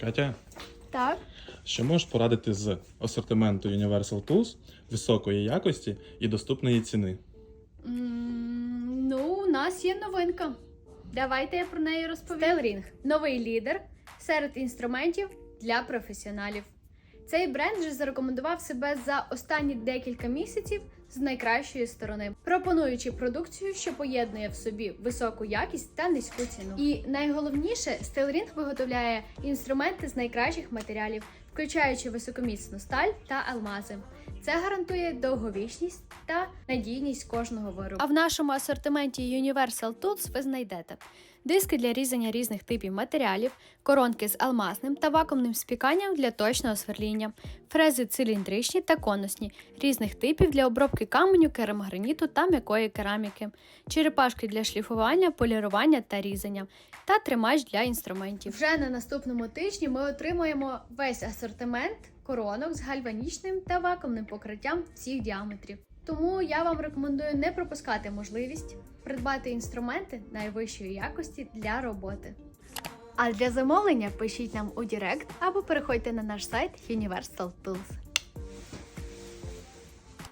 Катя, Так. що можеш порадити з асортименту Universal Tools високої якості і доступної ціни? М, Ну, у нас є новинка. Давайте я про неї розповім. Стелрінг новий лідер серед інструментів для професіоналів. Цей бренд вже зарекомендував себе за останні декілька місяців з найкращої сторони, пропонуючи продукцію, що поєднує в собі високу якість та низьку ціну. І найголовніше, Стелрінг виготовляє інструменти з найкращих матеріалів, включаючи високоміцну сталь та алмази. Це гарантує довговічність та надійність кожного виробу. А в нашому асортименті Universal Tools ви знайдете диски для різання різних типів матеріалів, коронки з алмазним та вакуумним спіканням для точного сверління, фрези циліндричні та конусні, різних типів для обробки каменю, керамограніту та м'якої кераміки, черепашки для шліфування, полірування та різання, та тримач для інструментів. Вже на наступному тижні ми отримаємо весь асортимент коронок з гальванічним та вакуумним покриттям всіх діаметрів. Тому я вам рекомендую не пропускати можливість придбати інструменти найвищої якості для роботи. А для замовлення пишіть нам у Директ або переходьте на наш сайт Universal Tools.